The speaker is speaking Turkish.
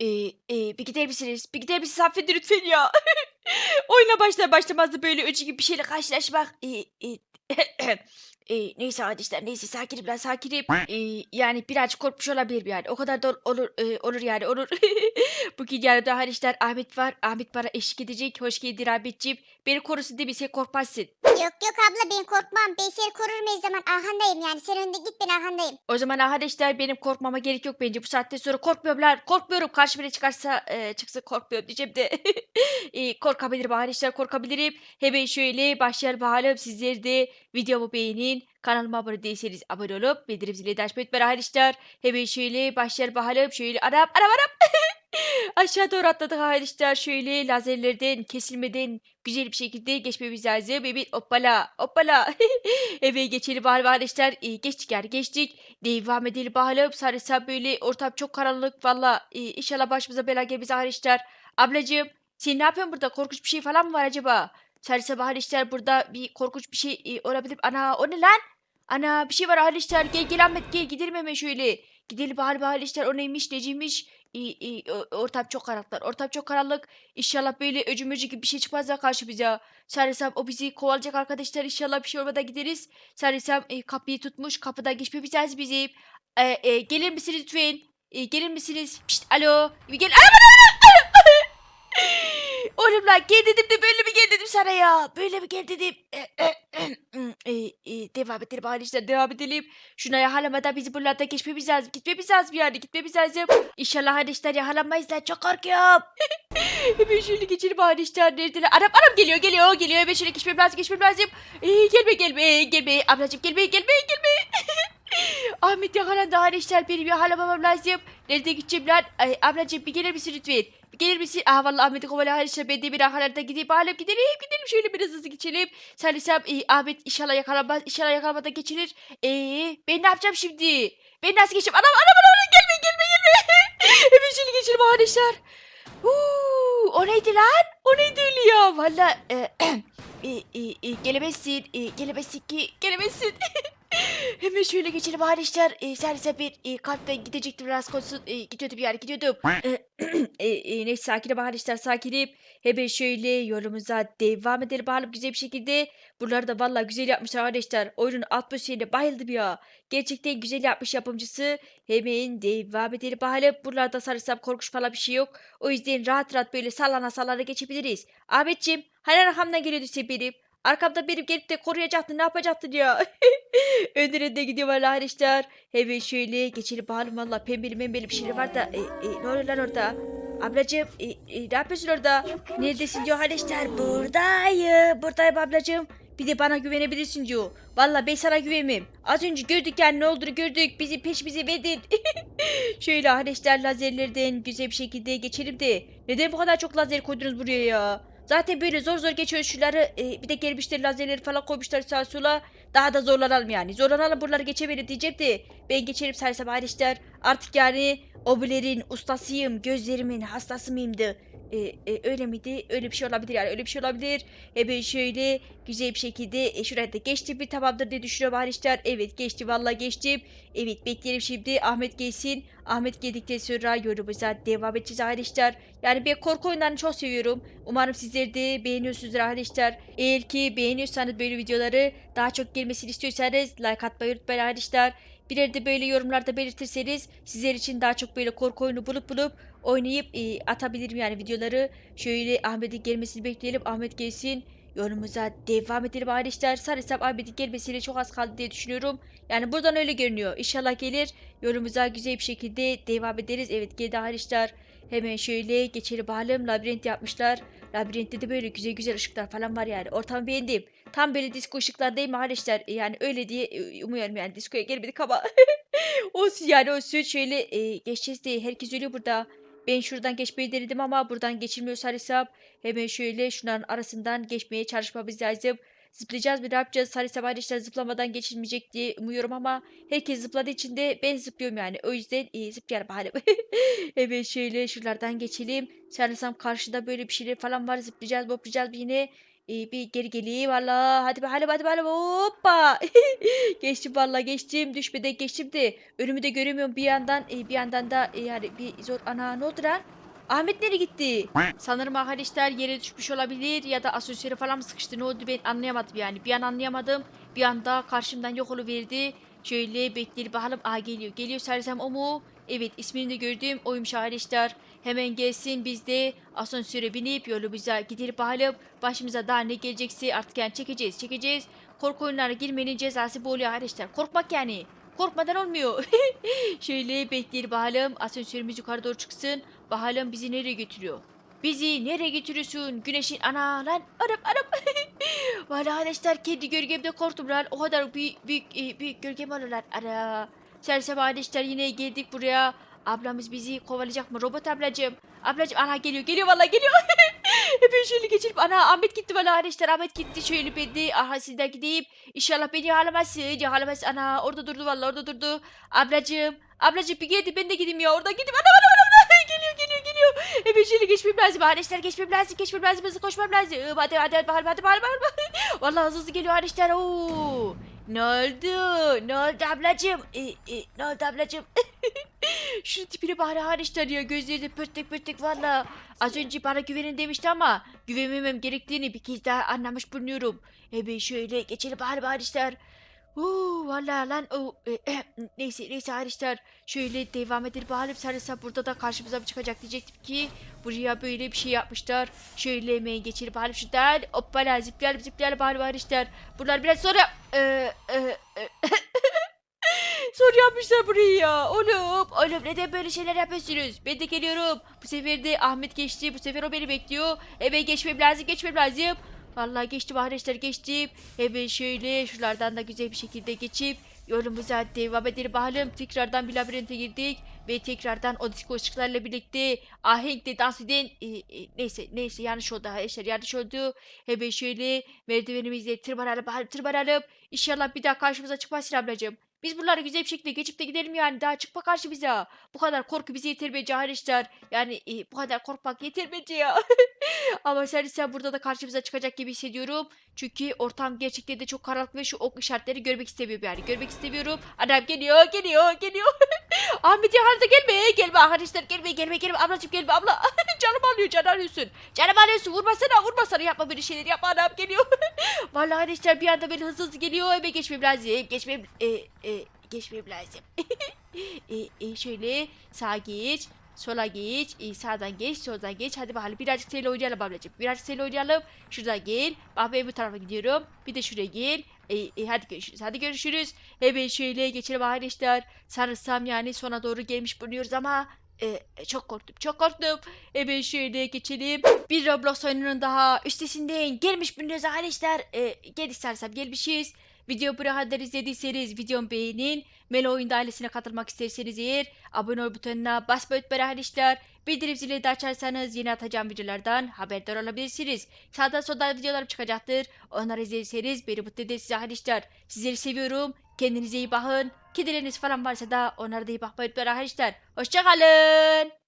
e, e, misiniz? Bir gider misiniz? Affedin lütfen ya. Oyuna başlar başlamaz da böyle öcü gibi bir şeyle karşılaşmak. E, e, e, neyse arkadaşlar neyse sakinim ben sakinim. E, yani birazcık korkmuş olabilirim yani. O kadar da ol- olur e, olur yani olur. Bugün yanımda arkadaşlar Ahmet var. Ahmet bana eşlik edecek. Hoş geldin Ahmetciğim. Beni korusun değil mi? Sen korkmazsın. Yok yok abla ben korkmam. Ben seni korurum her zaman arkandayım yani. Sen önde git ben arkandayım. O zaman arkadaşlar benim korkmama gerek yok bence. Bu saatten sonra korkmuyorum lan. Korkmuyorum. Karşıma ne çıkarsa e, çıksa korkmuyorum diyeceğim de. e, korkabilirim arkadaşlar korkabilirim. Hemen şöyle başlayalım bakalım. Sizler de videomu beğenin. Kanalıma abone değilseniz abone olup bildirim zilini de açmayı unutmayın arkadaşlar. Hemen şöyle başlayalım bakalım. Şöyle anam anam anam. Aşağı doğru atladık arkadaşlar. Şöyle lazerlerden kesilmeden güzel bir şekilde geçmemiz lazım. Evet hoppala hoppala. Eve geçelim bari arkadaşlar. Ee, geçtik yani geçtik. Devam edelim bakalım. Sarısa böyle ortam çok karanlık. Valla e, inşallah başımıza bela gelmez arkadaşlar. Ablacığım sen ne yapıyorsun burada? Korkunç bir şey falan mı var acaba? Sarısa arkadaşlar burada bir korkunç bir şey e, olabilir. Ana o ne lan? Ana bir şey var arkadaşlar. Gel gel Ahmet gel gidelim hemen şöyle. Gidelim bari arkadaşlar. O neymiş neciymiş? İyi, iyi, ortam çok karanlık. Ortam çok karanlık. İnşallah böyle öcü möcü gibi bir şey çıkmaz da karşımıza. Sarısam o bizi kovalayacak arkadaşlar. İnşallah bir şey olmadan gideriz. Sarısam e, kapıyı tutmuş. Kapıdan geçmemiz lazım bizim. E, e, gelir misiniz lütfen? E, gelir misiniz? Alo. Gel. Oğlum lan gel dedim de böyle mi gel dedim sana ya. Böyle mi gel dedim. E, e, e, e, devam edelim arkadaşlar devam edelim. Şuna yakalamadan bizi buralardan geçmemiz lazım. Gitmemiz lazım yani gitmemiz lazım. İnşallah arkadaşlar yakalanmayız lan çok korkuyorum. Hemen şöyle geçelim arkadaşlar. Neredeler? Anam anam geliyor geliyor geliyor. Hemen şöyle geçmem lazım geçmem lazım. Ee, gelme gelme gelme. Ablacığım gelme gelme gelme. Ahmet yakalandı arkadaşlar. Benim yakalamamam lazım. Nerede gideceğim lan? Ay, ablacığım bir gelir misin lütfen? Bir gelir misin? Aa vallahi Ahmet'i kovala arkadaşlar. Ben de bir arkalarda gideyim. Alem gidelim gidelim. Şöyle biraz hızlı geçelim. Sen Lisem e, Ahmet inşallah yakalanmaz. İnşallah yakalanmadan geçilir. Eee ben ne yapacağım şimdi? Ben nasıl geçeceğim? Anam anam anam anam gelme gelme gelme. Hemen şöyle geçelim arkadaşlar. Huu, o neydi lan? O neydi öyle ya? Valla e, e, e, e, gelemezsin. E, gelemezsin ki. Gelemezsin. Hemen şöyle geçelim arkadaşlar. E, servise bir e, kalpten gidecektim biraz konsun. E, gidiyordum yani gidiyordum. E, e, e, neyse sakinim arkadaşlar sakinim. Hemen şöyle yolumuza devam edelim bakalım güzel bir şekilde. Buraları da valla güzel yapmışlar arkadaşlar. Oyunun atmosferine bayıldım ya. Gerçekten güzel yapmış yapımcısı. Hemen devam edelim bakalım. Buralarda sarılsam korkuş falan bir şey yok. O yüzden rahat rahat böyle sallana sallana geçebiliriz. Ahmetciğim hani arkamdan geliyordu sen benim. Arkamda benim gelip de koruyacaktın ne yapacaktın ya. Önlerinde gidiyor valla arkadaşlar. Hemen şöyle geçelim bakalım valla pembeli membeli bir şeyler var da. E, e, ne oluyor lan orada? Ablacığım e, e, ne yapıyorsun orada? Neredesin diyor arkadaşlar. Buradayım. Buradayım ablacığım. Bir de bana güvenebilirsin diyor. Valla ben sana güvenmem. Az önce gördük yani ne olduğunu gördük. Bizi peşimize verdin. Şöyle arkadaşlar lazerlerden güzel bir şekilde geçelim de. Neden bu kadar çok lazer koydunuz buraya ya? Zaten böyle zor zor geçiyoruz şuları. e, bir de gelmişler lazerleri falan koymuşlar sağa sola. Daha da zorlanalım yani. Zorlanalım buraları geçemedim diyeceğim de. Ben geçerim sersem arkadaşlar. Artık yani obilerin ustasıyım. Gözlerimin hastası mıyımdı? E, e, öyle miydi? Öyle bir şey olabilir yani. Öyle bir şey olabilir. E şöyle güzel bir şekilde e, şuraya da geçtim bir tamamdır diye düşünüyorum arkadaşlar. Evet geçti vallahi geçtim. Evet bekleyelim şimdi Ahmet gelsin. Ahmet geldikten sonra yorumumuza devam edeceğiz arkadaşlar. Yani ben korku oyunlarını çok seviyorum. Umarım sizler de beğeniyorsunuzdur arkadaşlar. Eğer ki beğeniyorsanız böyle videoları daha çok gelmesini istiyorsanız like atmayı unutmayın arkadaşlar. Birer de böyle yorumlarda belirtirseniz sizler için daha çok böyle korku oyunu bulup bulup oynayıp e, atabilirim yani videoları. Şöyle Ahmet'in gelmesini bekleyelim. Ahmet gelsin. Yorumumuza devam edelim arkadaşlar. Sanırsam Ahmet'in gelmesiyle çok az kaldı diye düşünüyorum. Yani buradan öyle görünüyor. İnşallah gelir. Yorumumuza güzel bir şekilde devam ederiz. Evet geldi arkadaşlar. Hemen şöyle geçelim bakalım. Labirent yapmışlar. Labirentte de böyle güzel güzel ışıklar falan var yani. Ortamı beğendim. Tam böyle disco ışıklar değil mi arkadaşlar? Yani öyle diye e, umuyorum yani. Diskoya gelmedik ama. olsun yani olsun. Şöyle e, geçeceğiz diye herkes ölüyor burada. Ben şuradan geçmeyi denedim ama buradan geçilmiyor sarısam. Hemen şöyle şunların arasından geçmeye çalışmamız lazım. Zıplayacağız mı ne yapacağız? Sarısam arkadaşlar zıplamadan geçilmeyecek diye umuyorum ama herkes zıpladığı için de ben zıplıyorum yani. O yüzden e, zıplayalım bakalım. evet şöyle şuralardan geçelim. Sanırsam karşıda böyle bir şeyler falan var. Zıplayacağız, hoplayacağız yine. Ee, bir geri geleyim valla. Hadi bakalım hadi bakalım. Hoppa. geçtim valla geçtim. Düşmeden geçtim de. Önümü de göremiyorum bir yandan. Ee, bir yandan da e, yani bir zor. Ana ne oldu lan? Ahmet nereye gitti? Sanırım arkadaşlar yere düşmüş olabilir ya da asansöre falan mı sıkıştı ne oldu ben anlayamadım yani. Bir an anlayamadım. Bir anda karşımdan yok oluverdi. Şöyle bekleyelim bakalım. Aa geliyor. Geliyor Sersem o mu? Evet ismini de gördüm. Oymuş arkadaşlar. Hemen gelsin biz de asansöre binip yolumuza gidelim bakalım. Başımıza daha ne gelecekse artık yani çekeceğiz çekeceğiz. Korku oyunlarına girmenin cezası bu oluyor arkadaşlar. Korkmak yani. Korkmadan olmuyor. Şöyle bekleyelim bakalım. Asansörümüz yukarı doğru çıksın. Bakalım bizi nereye götürüyor? Bizi nereye götürüyorsun? Güneşin ana lan arap arap. Valla arkadaşlar kendi gölgemde korktum lan. O kadar büyük büyük e, büyük gölgem olur. Ara. Sersem arkadaşlar yine geldik buraya. Ablamız bizi kovalayacak mı? Robot ablacığım. Ablacığım ana geliyor geliyor valla geliyor. Hemen şöyle geçirip ana Ahmet gitti valla arkadaşlar Ahmet gitti şöyle ben de arkasından gideyim. İnşallah beni yakalamazsın yakalamazsın ana orada durdu valla orada durdu. Ablacığım ablacığım bir geldi ben de gideyim ya orada gideyim ana ana ana ana geliyor geliyor geliyor. Hemen şöyle geçmem lazım arkadaşlar geçmem lazım geçmem lazım hızlı koşmam lazım. Hadi hadi hadi hadi hadi hadi. Valla hızlı hızlı geliyor arkadaşlar. Ne oldu? Ne oldu ablacığım? E, e, ne oldu ablacığım? Şu tipine bari arkadaşlar ya gözleri de pörtlek pörtlek valla. Az önce bana güvenin demişti ama güvenmemem gerektiğini bir kez daha anlamış bulunuyorum. E ben şöyle geçelim bari arkadaşlar. Uuu valla lan o e, eh, neyse neyse arkadaşlar şöyle devam edelim bakalım sarılsa burada da karşımıza mı çıkacak diyecektim ki buraya böyle bir şey yapmışlar şöyle hemen geçelim bakalım şuradan hoppala zıplayalım zıplayalım bakalım arkadaşlar bunlar biraz sonra e, e, e, yapmışlar burayı ya. Oğlum, oğlum neden böyle şeyler yapıyorsunuz? Ben de geliyorum. Bu sefer de Ahmet geçti. Bu sefer o beni bekliyor. Hemen geçmem lazım, geçmem lazım. Vallahi geçtim arkadaşlar geçtim. Hemen şöyle şuralardan da güzel bir şekilde geçip yolumuza devam edelim bakalım. Tekrardan bir labirente girdik. Ve tekrardan o disco ışıklarla birlikte ahenkle dans eden e, e, neyse neyse yanlış oldu arkadaşlar yanlış oldu. Hemen şöyle merdivenimizle tırmanalım tırmanalım. İnşallah bir daha karşımıza çıkmaz ablacığım. Biz buraları güzel bir şekilde geçip de gidelim yani. Daha çıkma karşı bize. Bu kadar korku bize yeter bence arkadaşlar. Yani e, bu kadar korkmak yeter bence ya. Ama sen, sen burada da karşımıza çıkacak gibi hissediyorum. Çünkü ortam gerçekten de çok karanlık ve şu ok işaretleri görmek istemiyorum yani. Görmek istemiyorum. Adam geliyor, geliyor, geliyor. Ahmet yakaladı gelme, gelme arkadaşlar gelme, gelme, gelme. Ablacığım gelme abla. canım alıyor, canım alıyorsun. Canım alıyorsun, vurmasana, vurmasana. Yapma böyle şeyleri, yapma adam geliyor. Vallahi arkadaşlar bir anda böyle hızlı hızlı geliyor. Eve geçmem lazım. Geçmem, e, e, geçmem lazım. e, e, şöyle sağa geç. Sola geç. E, sağdan geç. Soldan geç. Hadi bakalım birazcık seninle oynayalım ablacığım. Birazcık seninle oynayalım. Şuradan gel. Bak ben bu tarafa gidiyorum. Bir de şuraya gel. E, e, hadi görüşürüz. Hadi görüşürüz. Hemen şöyle geçelim arkadaşlar. Sanırsam yani sona doğru gelmiş bulunuyoruz ama e, e, çok korktum. Çok korktum. Hemen şöyle geçelim. Bir Roblox oyununun daha üstesinden gelmiş bulunuyoruz arkadaşlar. E, gel istersem gelmişiz. Video buraya kadar izlediyseniz videomu beğenin. Melo Oyunda ailesine katılmak isterseniz eğer abone ol butonuna basmayı unutmayın arkadaşlar. Bildirim zilini de açarsanız yeni atacağım videolardan haberdar olabilirsiniz. Sağdan soldan videolarım çıkacaktır. Onları izlerseniz beni mutlu edersiniz arkadaşlar. Sizleri seviyorum. Kendinize iyi bakın. Kedileriniz falan varsa da onlara da iyi bakmayı unutmayın arkadaşlar. Hoşçakalın.